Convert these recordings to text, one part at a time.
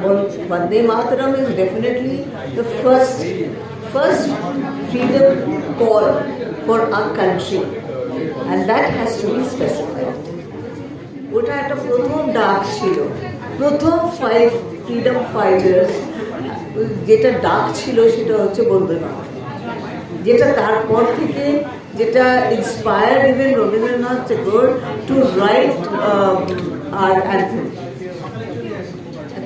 Vande Mataram is definitely the first, first freedom call for our country, and that has to be specified. ওটা একটা প্রথম ডাক ছিল। প্রথম ফাইভ ফ্রিডম ফাইটার্স যেটা ডাক ছিল সেটা হচ্ছে বন্দেমাতরম যেটা তারপর থেকে যেটা inspired even Rabindranath Tagore to write R anthem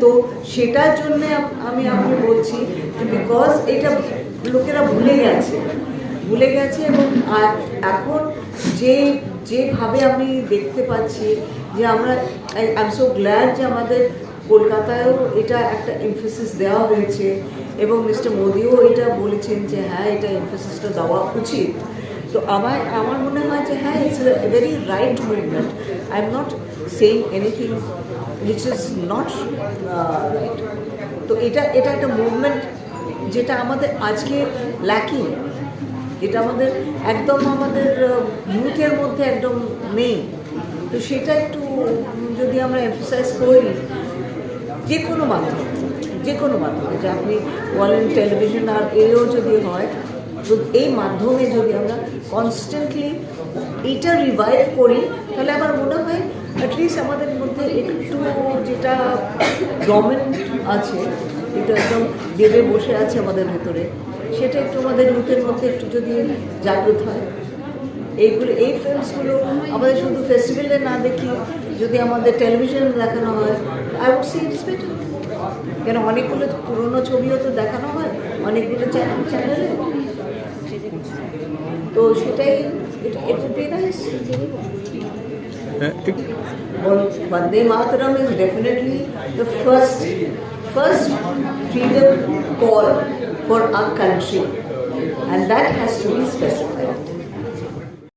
তো সেটার জন্য আমি আপনি বলছি বিকজ এটা লোকেরা ভুলে গেছে ভুলে গেছে এবং আর এখন যে, যেভাবে আমি দেখতে পাচ্ছি যে আমরা, আই এম সো গ্ল্যাড যে আমাদের কলকাতায়ও এটা একটা এমফেসিস দেওয়া হয়েছে এবং মিস্টার মোদিও এটা বলেছেন যে হ্যাঁ এটা এমফেসিসটা দেওয়া উচিত। তো আমার আমার মনে হয় যে হ্যাঁ it's a very right movement I am not saying anything which is not right তো এটা এটা একটা মুভমেন্ট যেটা আমাদের আজকে ল্যাকিং যেটা আমাদের একদম আমাদের ইউথের মধ্যে একদম নেই। তো সেটা একটু যদি আমরা এমফোসাইজ করি যে কোনো মাধ্যমে যে কোনো মাধ্যমে, যে আপনি বলেন টেলিভিশন আর এও যদি হয় এই মাধ্যমে যদি আমরা কনস্ট্যান্টলি এটা রিভাইভ করি, তাহলে আমার মনে হয় অ্যাটলিস্ট আমাদের মধ্যে একটু যেটা ডমিনেন্ট আছে এটা একদম দেবে বসে আছে আমাদের ভেতরে, সেটা একটু আমাদের ইউথের মধ্যে একটু যদি জাগ্রত হয়। এইগুলো, এই ফিল্মসগুলো আমাদের শুধু ফেস্টিভ্যালে না দেখি, যদি আমাদের টেলিভিশন দেখানো হয় I would see it's better কেন, অনেকগুলো পুরোনো ছবিও তো দেখানো হয়, অনেকগুলো চ্যানেল চ্যানেলে তো সেটাই it would be nice Vande Mataram is definitely the first, first freedom call for our country, and that has to be specified.